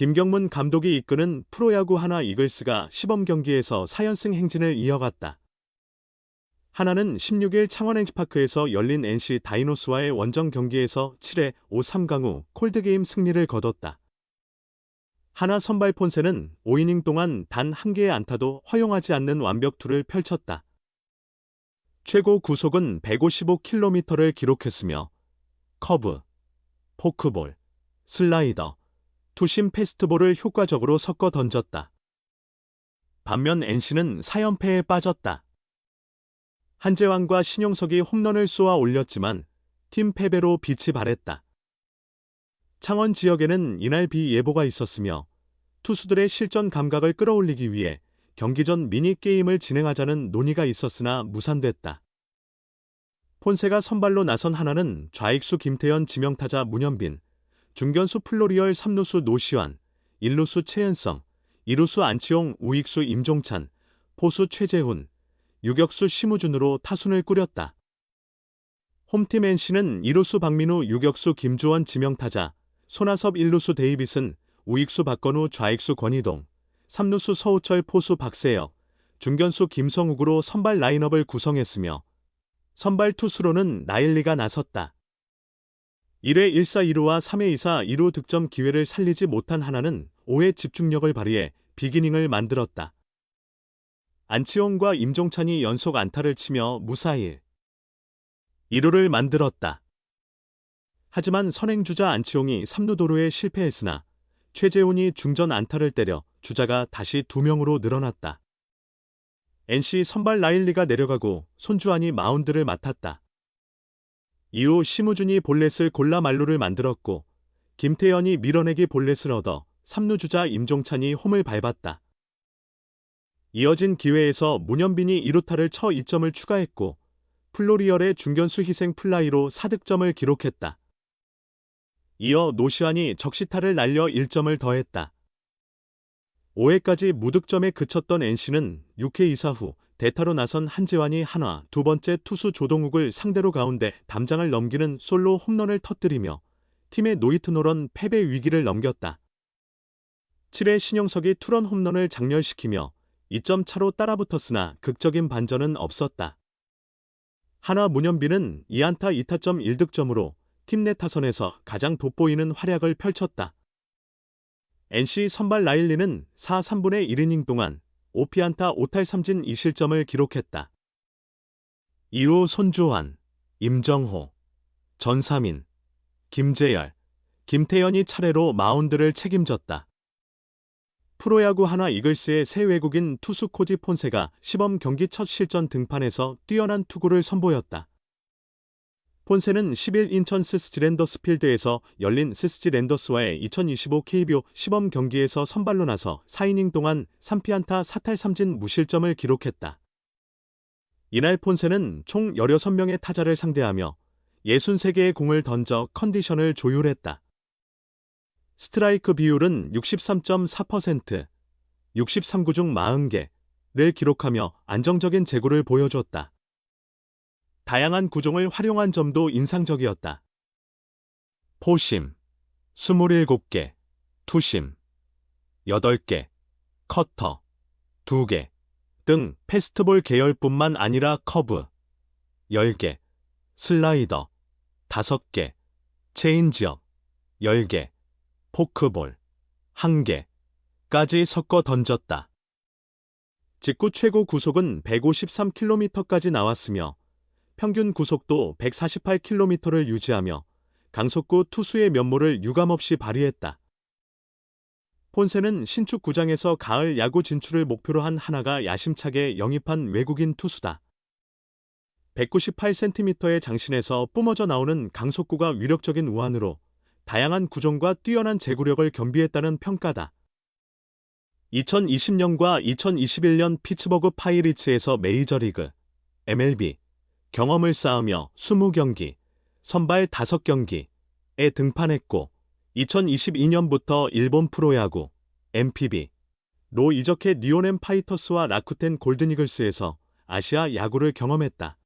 김경문 감독이 이끄는 프로야구 하나 이글스가 시범 경기에서 4연승 행진을 이어갔다. 하나는 16일 창원 NC파크에서 열린 NC 다이노스와의 원정 경기에서 7회 5 3강 후 콜드게임 승리를 거뒀다. 하나 선발 폰세는 5이닝 동안 단 한 개의 안타도 허용하지 않는 완벽투를 펼쳤다. 최고 구속은 155km를 기록했으며 커브, 포크볼, 슬라이더, 투심 패스트볼을 효과적으로 섞어 던졌다. 반면 NC는 4연패에 빠졌다. 한재왕과 신용석이 홈런을 쏘아 올렸지만 팀 패배로 빛이 발했다. 창원 지역에는 이날 비 예보가 있었으며 투수들의 실전 감각을 끌어올리기 위해 경기 전 미니게임을 진행하자는 논의가 있었으나 무산됐다. 폰세가 선발로 나선 하나는 좌익수 김태현 지명타자 문현빈, 중견수 플로리얼 3루수 노시환, 1루수 최은성, 2루수 안치홍 우익수 임종찬, 포수 최재훈, 유격수 심우준으로 타순을 꾸렸다. 홈팀 NC는 2루수 박민우 유격수 김주원 지명타자, 손아섭 1루수 데이빗은 우익수 박건우 좌익수 권희동, 3루수 서우철 포수 박세혁, 중견수 김성욱으로 선발 라인업을 구성했으며 선발 투수로는 나일리가 나섰다. 1회 1사 2루와 3회 2사 2루 득점 기회를 살리지 못한 하나는 5회 집중력을 발휘해 비기닝을 만들었다. 안치홍과 임종찬이 연속 안타를 치며 무사히 2루를 만들었다. 하지만 선행주자 안치홍이 3루 도루에 실패했으나 최재훈이 중전 안타를 때려 주자가 다시 2명으로 늘어났다. NC 선발 라일리가 내려가고 손주환이 마운드를 맡았다. 이후 심우준이 볼넷을 골라 말루를 만들었고 김태현이 밀어내기 볼넷을 얻어 3루 주자 임종찬이 홈을 밟았다. 이어진 기회에서 문현빈이 2루타를 쳐 2점을 추가했고 플로리얼의 중견수 희생 플라이로 4득점을 기록했다. 이어 노시안이 적시타를 날려 1점을 더했다. 5회까지 무득점에 그쳤던 NC는 6회 2사 후 대타로 나선 한재환이 한화 두 번째 투수 조동욱을 상대로 가운데 담장을 넘기는 솔로 홈런을 터뜨리며 팀의 노이트노런 패배 위기를 넘겼다. 7회 신영석이 투런 홈런을 장렬시키며 2점 차로 따라붙었으나 극적인 반전은 없었다. 한화 문현빈은 2안타 2타점 1득점으로 팀 내 타선에서 가장 돋보이는 활약을 펼쳤다. NC 선발 라일리는 4, 3분의 1이닝 동안 5피안타 5탈 3진 2실점을 기록했다. 이후 손주환, 임정호, 전사민, 김재열, 김태현이 차례로 마운드를 책임졌다. 프로야구 하나 이글스의 새 외국인 투수 코지 폰세가 시범 경기 첫 실전 등판에서 뛰어난 투구를 선보였다. 폰세는 10일 인천 스스지 랜더스 필드에서 열린 스스지 랜더스와의 2025 KBO 시범 경기에서 선발로 나서 4이닝 동안 3피안타 4탈 3진 무실점을 기록했다. 이날 폰세는 총 16명의 타자를 상대하며 63개의 공을 던져 컨디션을 조율했다. 스트라이크 비율은 63.4%, 63구 중 40개를 기록하며 안정적인 제구를 보여줬다. 다양한 구종을 활용한 점도 인상적이었다. 포심, 27개, 투심, 8개, 커터, 2개 등 페스트볼 계열뿐만 아니라 커브, 10개, 슬라이더, 5개, 체인지업, 10개, 포크볼, 1개까지 섞어 던졌다. 직구 최고 구속은 153km까지 나왔으며 평균 구속도 148km를 유지하며 강속구 투수의 면모를 유감없이 발휘했다. 폰세는 신축 구장에서 가을 야구 진출을 목표로 한 하나가 야심차게 영입한 외국인 투수다. 198cm의 장신에서 뿜어져 나오는 강속구가 위력적인 우한으로 다양한 구종과 뛰어난 제구력을 겸비했다는 평가다. 2020년과 2021년 피츠버그 파이리츠에서 메이저리그, MLB, 경험을 쌓으며 20경기, 선발 5경기에 등판했고 2022년부터 일본 프로야구, MPB, 로 이적해 니오넨 파이터스와 라쿠텐 골든이글스에서 아시아 야구를 경험했다.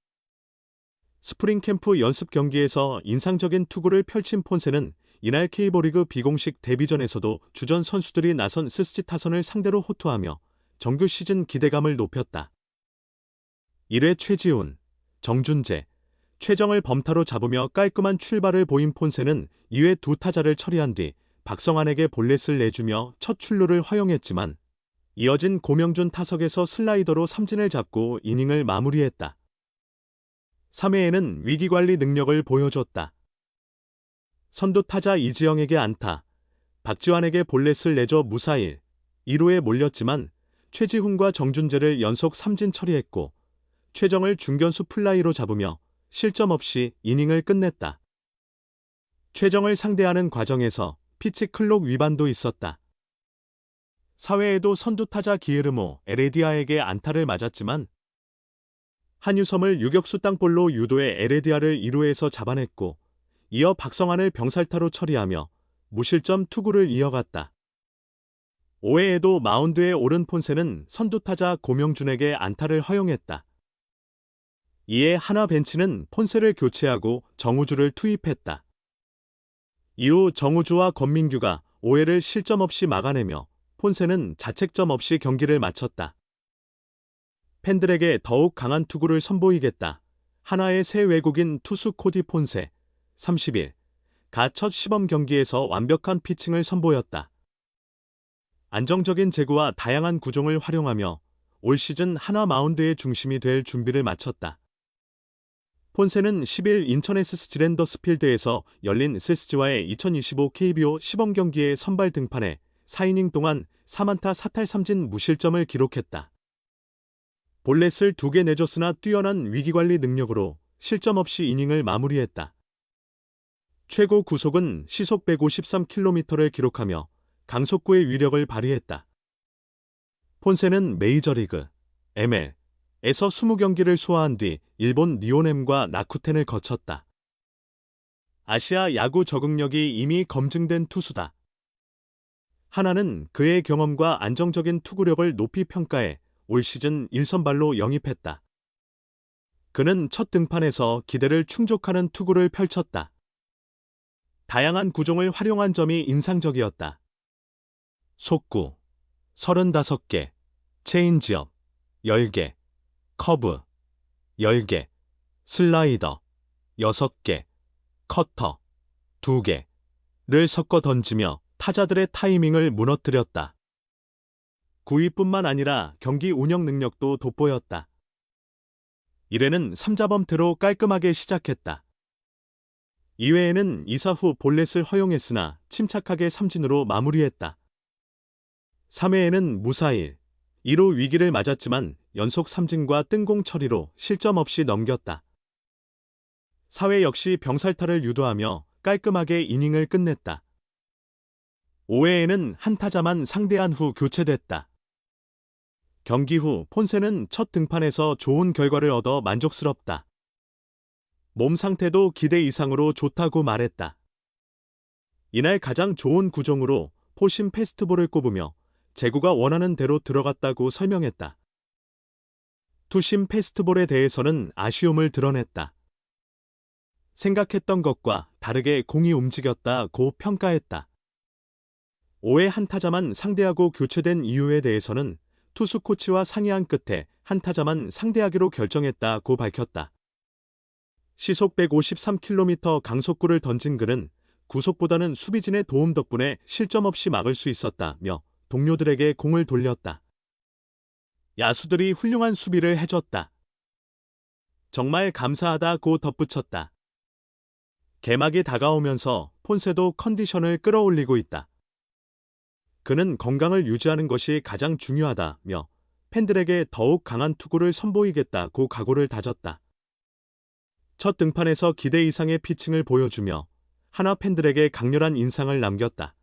스프링 캠프 연습 경기에서 인상적인 투구를 펼친 폰세는 이날 K버리그 비공식 데뷔전에서도 주전 선수들이 나선 스스지 타선을 상대로 호투하며 정규 시즌 기대감을 높였다. 1회 최지훈, 정준재, 최정을 범타로 잡으며 깔끔한 출발을 보인 폰세는 2회 두 타자를 처리한 뒤 박성환에게 볼넷을 내주며 첫 출루를 허용했지만 이어진 고명준 타석에서 슬라이더로 삼진을 잡고 이닝을 마무리했다. 3회에는 위기관리 능력을 보여줬다. 선두 타자 이지영에게 안타, 박지환에게 볼넷을 내줘 무사일, 2루에 몰렸지만 최지훈과 정준재를 연속 삼진 처리했고 최정을 중견수 플라이로 잡으며 실점 없이 이닝을 끝냈다. 최정을 상대하는 과정에서 피치 클록 위반도 있었다. 사회에도 선두타자 기에르모 에레디아에게 안타를 맞았지만 한유섬을 유격수 땅볼로 유도해 에레디아를 1루에서 잡아냈고 이어 박성환을 병살타로 처리하며 무실점 투구를 이어갔다. 5회에도 마운드에 오른 폰세는 선두타자 고명준에게 안타를 허용했다. 이에 하나 벤치는 폰세를 교체하고 정우주를 투입했다. 이후 정우주와 권민규가 5회를 실점 없이 막아내며 폰세는 자책점 없이 경기를 마쳤다. 팬들에게 더욱 강한 투구를 선보이겠다. 하나의 새 외국인 투수 코디 폰세 30일 가첫 시범 경기에서 완벽한 피칭을 선보였다. 안정적인 제구와 다양한 구종을 활용하며 올 시즌 하나 마운드의 중심이 될 준비를 마쳤다. 폰세는 10일 인천 에스스 지 랜더스 필드에서 열린 세스지와의 2025 KBO 시범 경기에 선발 등판해 4이닝 동안 4만타 사탈 3진 무실점을 기록했다. 볼넷을 2개 내줬으나 뛰어난 위기관리 능력으로 실점 없이 이닝을 마무리했다. 최고 구속은 시속 153km를 기록하며 강속구의 위력을 발휘했다. 폰세는 메이저리그, ML, 에서 20경기를 소화한 뒤 일본 니오넴과 나쿠텐을 거쳤다. 아시아 야구 적응력이 이미 검증된 투수다. 하나는 그의 경험과 안정적인 투구력을 높이 평가해 올 시즌 1선발로 영입했다. 그는 첫 등판에서 기대를 충족하는 투구를 펼쳤다. 다양한 구종을 활용한 점이 인상적이었다. 속구, 35개, 체인지업, 10개, 커브, 10개, 슬라이더, 6개, 커터, 2개를 섞어 던지며 타자들의 타이밍을 무너뜨렸다. 구위뿐만 아니라 경기 운영 능력도 돋보였다. 1회는 3자범퇴로 깔끔하게 시작했다. 2회에는 이사 후 볼넷을 허용했으나 침착하게 삼진으로 마무리했다. 3회에는 무사일, 2루 위기를 맞았지만 연속 삼진과 뜬공 처리로 실점 없이 넘겼다. 사회 역시 병살타를 유도하며 깔끔하게 이닝을 끝냈다. 5회에는 한 타자만 상대한 후 교체됐다. 경기 후 폰세는 첫 등판에서 좋은 결과를 얻어 만족스럽다. 몸 상태도 기대 이상으로 좋다고 말했다. 이날 가장 좋은 구종으로 포심 페스트볼을 꼽으며 제구가 원하는 대로 들어갔다고 설명했다. 투심 페스트볼에 대해서는 아쉬움을 드러냈다. 생각했던 것과 다르게 공이 움직였다고 평가했다. 5회 한 타자만 상대하고 교체된 이유에 대해서는 투수 코치와 상의한 끝에 한 타자만 상대하기로 결정했다고 밝혔다. 시속 153km 강속구를 던진 그는 구속보다는 수비진의 도움 덕분에 실점 없이 막을 수 있었다며 동료들에게 공을 돌렸다. 야수들이 훌륭한 수비를 해줬다. 정말 감사하다고 덧붙였다. 개막이 다가오면서 폰세도 컨디션을 끌어올리고 있다. 그는 건강을 유지하는 것이 가장 중요하다며 팬들에게 더욱 강한 투구를 선보이겠다고 각오를 다졌다. 첫 등판에서 기대 이상의 피칭을 보여주며 하나 팬들에게 강렬한 인상을 남겼다.